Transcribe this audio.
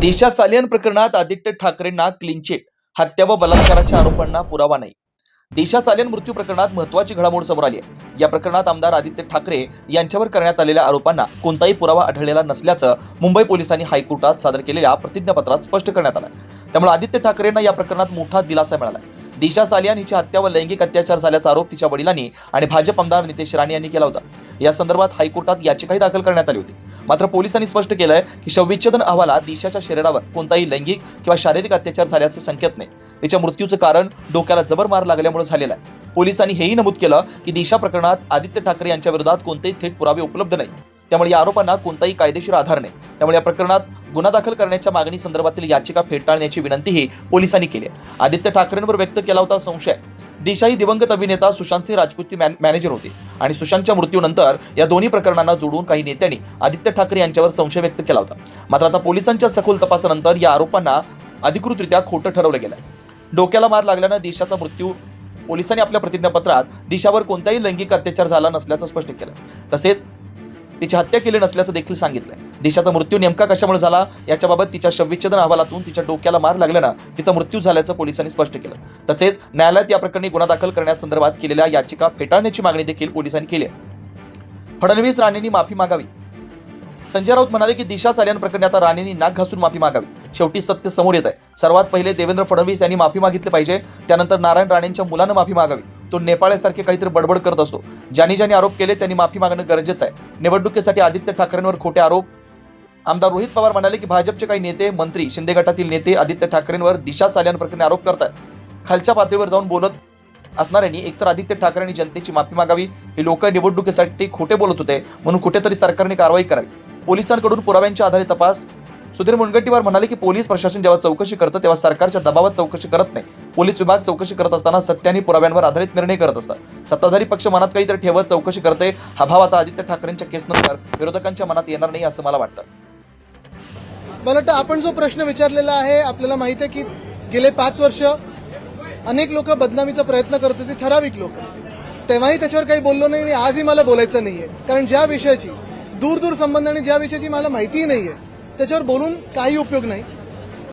दिशा सालियन प्रकरणात Aditya ठाकरेंना clean chit हत्या व बलात्काराच्या आरोपांना पुरावा नाही. दिशा सालियन मृत्यू प्रकरणात महत्वाची घडामोड समोर आली आहे. या प्रकरणात आमदार आदित्य ठाकरे यांच्यावर करण्यात आलेल्या आरोपांना कोणताही पुरावा आढळलेला नसल्याचं मुंबई पोलिसांनी हायकोर्टात सादर केलेल्या प्रतिज्ञापत्रात स्पष्ट करण्यात आलं त्यामुळे आदित्य ठाकरेंना या प्रकरणात मोठा दिलासा मिळाला दिशा सालियान हिची हत्या व लैंगिक अत्याचार झाल्याचा आरोप तिच्या वडिलांनी आणि भाजप आमदार नितेश राणे यांनी केला होता. या संदर्भात हायकोर्टात याचिकाही दाखल करण्यात आली होती. मात्र पोलिसांनी स्पष्ट केलंय की शवविच्छेदन अहवालात दिशाच्या शरीरावर कोणताही लैंगिक किंवा शारीरिक अत्याचार झाल्याचे संकेत नाही. तिच्या मृत्यूचं कारण डोक्याला जबर मार लागल्यामुळे झालेलं आहे. पोलिसांनी हेही नमूद केलं की दिशा प्रकरणात आदित्य ठाकरे यांच्या विरोधात कोणतेही थेट पुरावे उपलब्ध नाही त्यामुळे या आरोपांना कोणताही कायदेशीर आधार नाही. त्यामुळे या प्रकरणात गुन्हा दाखल करण्याच्या मागणी संदर्भातील याचिका फेटाळण्याची विनंतीही पोलिसांनी केली आहे. आदित्य ठाकरेंवर व्यक्त केला होता संशय. देशाही दिवंगत अभिनेता सुशांत सिंह राजपूतची मॅन- मॅनेजर होते आणि सुशांतच्या मृत्यूनंतर या दोन्ही प्रकरणांना जोडून काही नेत्यांनी आदित्य ठाकरे यांच्यावर संशय व्यक्त केला होता. मात्र आता पोलिसांच्या सखोल तपासानंतर या आरोपांना अधिकृतरित्या खोटं ठरवलं गेलं डोक्याला मार लागल्यानं देशाचा मृत्यू पोलिसांनी आपल्या प्रतिज्ञापत्रात दिशावर कोणताही लैंगिक अत्याचार झाला नसल्याचं स्पष्ट केलं. तसेच तिची हत्या केली नसल्याचं देखील सांगितलंय. दिशाचा मृत्यू नेमका कशामुळे झाला याच्याबाबत तिच्या शवविच्छेदन अहवालातून तिच्या डोक्याला मार लागल्यानं तिचा मृत्यू झाल्याचं पोलिसांनी स्पष्ट केलं. तसेच न्यायालयात या प्रकरणी गुन्हा दाखल करण्यासंदर्भात केलेल्या याचिका फेटाळण्याची मागणी देखील पोलिसांनी केली आहे. फडणवीस राणेंनी माफी मागावी. संजय राऊत म्हणाले की दिशा सालियन प्रकरणी आता राणेंनी नाक घासून माफी मागावी. शेवटी सत्य समोर येत आहे सर्वात पहिले देवेंद्र फडणवीस यांनी माफी मागितली पाहिजे. त्यानंतर नारायण राणेंच्या मुलानं माफी मागावी. तो नेपाळ्यासारखे काहीतरी बडबड करत असतो. ज्यांनी ज्यांनी आरोप केले त्यांनी माफी मागणं गरजेचं आहे. निवडणुकीसाठी आदित्य ठाकरेंवर खोटे आरोप. आमदार रोहित पवार म्हणाले की भाजपचे काही नेते मंत्री शिंदे गटातील नेते आदित्य ठाकरेंवर दिशा साल्यांप्रकरणी आरोप करतात खालच्या पातळीवर जाऊन बोलत असणाऱ्यांनी एकतर आदित्य ठाकरेंनी जनतेची माफी मागावी. हे लोक निवडणुकीसाठी खोटे बोलत होते. म्हणून कुठेतरी सरकारने कारवाई करावी. पोलिसांकडून पुराव्यांच्या आधारे तपास. सुधीर मुनगंटीवार म्हणाले की पोलीस प्रशासन जेव्हा चौकशी करतं तेव्हा सरकारच्या दबावात चौकशी करत नाही. पोलीस विभाग चौकशी करत असताना सत्य आणि पुराव्यांवर आधारित निर्णय करत असतात. सत्ताधारी पक्ष मनात काहीतरी ठेवत चौकशी करते. हा भाव आता आदित्य ठाकरेंच्या केसनंतर विरोधकांच्या मनात येणार नाही असं मला वाटतं. मला वाटतं आपण जो प्रश्न विचारलेला आहे आपल्याला माहिती आहे की गेले पाच वर्ष अनेक लोक बदनामीचा प्रयत्न करत होते ठराविक लोक. तेव्हाही त्याच्यावर काही बोललो नाही आणि आजही मला बोलायचं नाहीये. कारण ज्या विषयाची दूर दूर संबंध आणि ज्या विषयाची मला माहितीही नाहीये. त्याच्यावर बोलून काही उपयोग नाही.